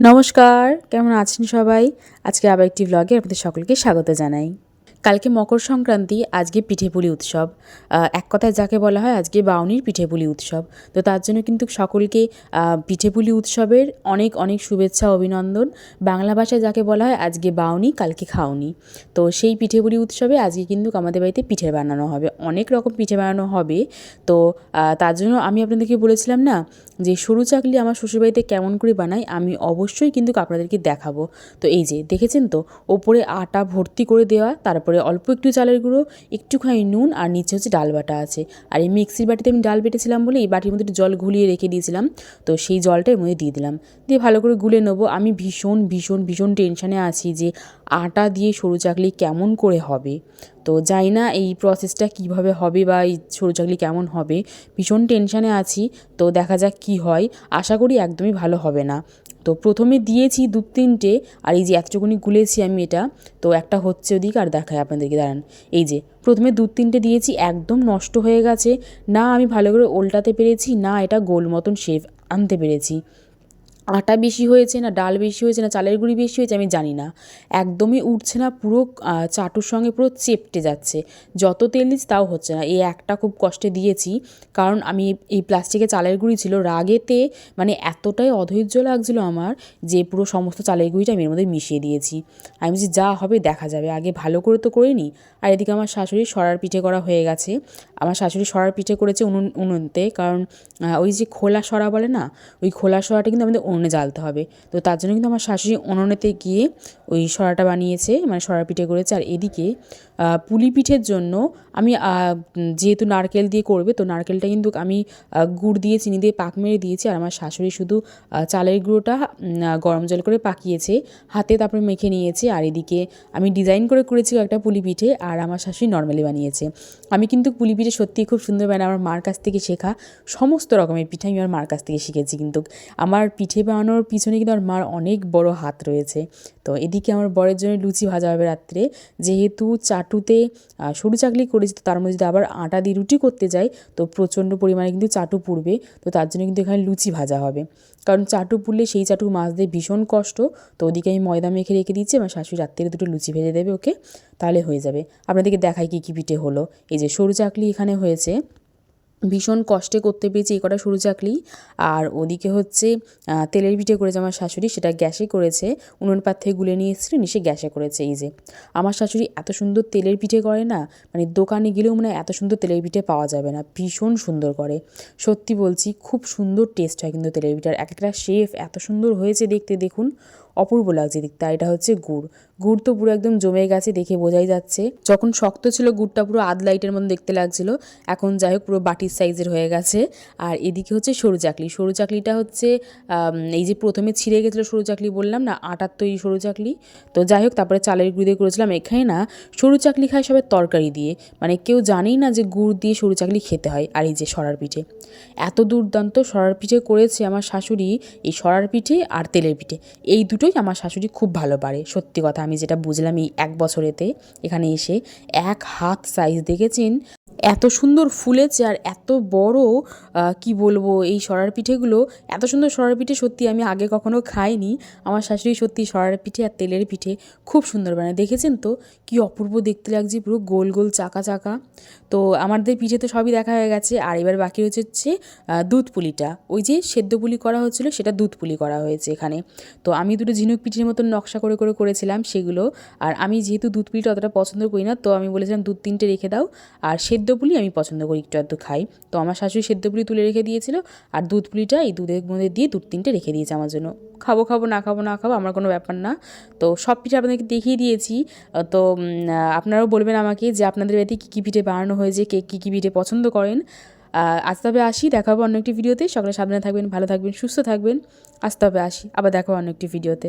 নমস্কার কেমন আছেন সবাই? আজকে আবার একটি ব্লগে আপনাদের সকলকে স্বাগত জানাই। কালকে মকর সংক্রান্তি, আজকে পিঠেপুলি উৎসব। এক কথায় যাকে বলা হয় আজকে বাউনির পিঠেপুলি উৎসব। তো তার জন্য কিন্তু সকলকে পিঠেপুলি উৎসবের অনেক অনেক শুভেচ্ছা, অভিনন্দন। বাংলা ভাষায় যাকে বলা হয় আজকে বাউনি, কালকে খাওনি। তো সেই পিঠেপুলি উৎসবে আজকে কিন্তু আমাদের বাড়িতে পিঠে বানানো হবে। অনেক রকম পিঠে বানানো হবে। তো তার জন্য আমি আপনাদেরকে বলেছিলাম না যে সরু চাকলি আমার শ্বশুরবাড়িতে কেমন করে বানাই, আমি অবশ্যই কিন্তু আপনাদেরকে দেখাবো। তো এই যে, দেখেছেন তো? ওপরে আটা ভর্তি করে দেওয়া, তারপরে অল্প একটু চালের গুঁড়ো, একটুখানি নুন আর নিচে হচ্ছে ডাল বাটা আছে। আর এই মিক্সির বাটিতে আমি ডাল বেটেছিলাম বলে এই বাটির মধ্যে জল ঘুলিয়ে রেখে দিয়েছিলাম। তো সেই জলটা এর মধ্যে দিয়ে দিলাম। দিয়ে ভালো করে গুলে নেব। আমি ভীষণ ভীষণ ভীষণ টেনশানে আছি যে আটা দিয়ে সরু চাকলি কেমন করে হবে? তো জানি না এই প্রসেসটা কীভাবে হবে বা এই সরু চাকলি কেমন হবে। ভীষণ টেনশানে আছি, তো দেখা যাক কি হয়। আশা করি একদমই ভালো হবে না। তো প্রথমে দিয়েছি দু তিনটে আর এই যে এতটুকুনি গুলেছি আমি এটা, তো একটা হচ্ছে ওদিক আর দেখায় আপনাদেরকে, দাঁড়ান। এই যে, প্রথমে দু তিনটে দিয়েছি, একদম নষ্ট হয়ে গেছে। না আমি ভালো করে ওল্টাতে পেরেছি, না এটা গোল মতন শেপ আনতে পেরেছি। আটা বেশি হয়েছে না, ডাল বেশি হয়েছে না, চালের গুঁড়ি বেশি হয়েছে, আমি জানি না। একদমই উঠছে না, পুরো চাটুর সঙ্গে পুরো চেপটে যাচ্ছে। যত তেল দিচ্ছি তাও হচ্ছে না। এই একটা খুব কষ্টে দিয়েছি, কারণ আমি এই প্লাস্টিকে চালের গুঁড়ি ছিল রাগেতে মানে এতটাই অধৈর্য লাগছিল আমার যে পুরো সমস্ত চালের গুঁড়িটা আমি এর মধ্যে মিশিয়ে দিয়েছি। আমি বলছি, যা হবে দেখা যাবে, আগে ভালো করে তো করে নিই আর এদিকে আমার শাশুড়ি সরার পিঠে করা হয়ে গেছে। আমার শাশুড়ি সরার পিঠে করেছে উনুন, উনুনতে, কারণ ওই যে খোলা সরা বলে না, ওই খোলা সরাটা কিন্তু আমাদের উনুনে জ্বালতে হবে। তো তার জন্য কিন্তু আমার শাশুড়ি উনুনেতে গিয়ে ওই সরাটা বানিয়েছে মানে সরা পিঠে করেছে। আর এদিকে পুলি পিঠের জন্য আমি যেহেতু নারকেল দিয়ে করবে, তো নারকেলটা কিন্তু আমি গুড় দিয়ে, চিনি দিয়ে পাক মেরে দিয়েছি। আর আমার শাশুড়ি শুধু চালের গুঁড়োটা গরম জল করে পাকিয়েছে, হাতে তারপরে মেখে নিয়েছে। আর এদিকে আমি ডিজাইন করে করেছি একটা পুলি পিঠে, আর আমার শাশুড়ি নর্মালি বানিয়েছে। আমি কিন্তু পুলি পিঠে সত্যিই খুব সুন্দর বানাই আমার মার কাছ থেকে শেখা সমস্ত রকমের পিঠে আমি আমার মার কাছ থেকে শিখেছি। কিন্তু আমার পিঠে বানানোর পিছনে কিন্তু আমার মার অনেক বড় হাত রয়েছে। তো এদিকে আমার বরের জন্য লুচি ভাজা হবে রাত্রে। যেহেতু চাটুতে সরু চাকলি করেছি, তো তার মধ্যে যদি আবার আটা দিয়ে রুটি করতে যাই, তো প্রচণ্ড পরিমাণে কিন্তু চাটু পুড়বে। তো তার জন্য কিন্তু এখানে লুচি ভাজা হবে। কারণ চাটু পুড়লে সেই চাটু মাছ দিয়ে ভীষণ কষ্ট। তো ওদিকে আমি ময়দা মেখে রেখে দিচ্ছি আমার শাশুড়ি রাত্রে দুটো লুচি ভেজে দেবে ওকে, তাহলে হয়ে যাবে। আপনাদেরকে দেখাই কী কী পিঠে হলো। এই যে সরু চাকলি এখানে হয়েছে। ভীষণ কষ্টে করতে পেরেছি এই কটা সরু চাকলি আর ওদিকে হচ্ছে তেলের পিঠে করেছে আমার শাশুড়ি, সেটা গ্যাসে করেছে। উনুন পাত থেকে গুলে নিয়ে এসেছিল নিশে গ্যাসে করেছে, এই যে। আমার শাশুড়ি এত সুন্দর তেলের পিঠে করে না মানে দোকানে গেলেও মানে এত সুন্দর তেলের পিঠে পাওয়া যাবে না, ভীষণ সুন্দর করে। সত্যি বলছি, খুব সুন্দর টেস্ট হয় কিন্তু তেলের পিঠার, এক একটা শেফ এত সুন্দর হয়েছে দেখতে, দেখুন, অপূর্ব লাগছে দেখতে। আর এটা হচ্ছে গুড়। গুড় তো পুরো একদম জমে গেছে দেখে বোঝাই যাচ্ছে। যখন শক্ত ছিল গুড়টা পুরো আধ লাইটের মতো দেখতে লাগছিল, এখন যাই হোক পুরো বাটির সাইজের হয়ে গেছে। আর এদিকে হচ্ছে সরু চাকলি। সরু চাকলিটা হচ্ছে এই যে প্রথমে ছিঁড়ে গেছিল সরু চাকলি বললাম না, আটার তৈরি সরু চাকলি। তো যাই হোক, তারপরে চালের গুঁড়ি দিয়ে করেছিলাম। এখানে না, সরু চাকলি খায় সবাই তরকারি দিয়ে। মানে কেউ জানেই না যে গুড় দিয়ে সরু চাকলি খেতে হয়, আর এই যে সরার পিঠে। এত দুর্দান্ত সরার পিঠে করেছে আমার শাশুড়ি এই সরার পিঠে আর তেলের পিঠে। এই দুটোই আমার শাশুড়ি খুব ভালো পারে, সত্যি কথা আমি যেটা বুঝলাম এই এক বছরেতে এখানে এসে এক হাত সাইজ দেখেছেন? এত সুন্দর ফুলেছে আর এত বড় কি বলব, এই সরার পিঠেগুলো। এত সুন্দর সরার পিঠে সত্যি আমি আগে কখনো খাইনি। আমার শাশুড়ি সত্যি সরার পিঠে আর তেলের পিঠে খুব সুন্দর বানায়। দেখেছেন তো? কি অপূর্ব দেখতে লাগছে, পুরো গোল গোল, চাকা চাকা। তো আমাদের পিঠে তো সবই দেখা হয়ে গেছে। আর এবার বাকি হচ্ছে হচ্ছে দুধ পুলিটা। ওই যে সেদ্ধ পুলি করা হচ্ছিল, সেটা দুধ পুলি করা হয়েছে এখানে। তো আমি দুটো ঝিনুক পিঠের মতন নকশা করে করে করেছিলাম। সেগুলো আর আমি যেহেতু দুধ পুলিটা অতটা পছন্দ করি না, তো আমি বলেছিলাম দুধ তিনটে রেখে দাও। আর সেদ্ধ পুলি আমি পছন্দ করি, একটু একটু খাই। তো আমার শাশুড়ি সেদ্ধ পুলি তুলে রেখে দিয়েছিল, আর দুধ পুলিটা এই দুধের মধ্যে দিয়ে দুধ তিনটে রেখে দিয়েছে আমার জন্য। খাব খাব, না খাব না খাব, আমার কোনো ব্যাপার না। তো সব পিঠে আপনাদেরকে দেখিয়ে দিয়েছি। তো আপনারাও বলবেন আমাকে যে আপনাদের বাড়িতে কী কী পিঠে বানানো হয়েছে, কে, কী কী পিঠে পছন্দ করেন। আজ তবে আসি, দেখা হবে অন্য একটি ভিডিওতে। সকলে সাবধানে থাকবেন, ভালো থাকবেন, সুস্থ থাকবেন। আজ তবে আসি, আবার দেখা হবে অন্য একটি ভিডিওতে।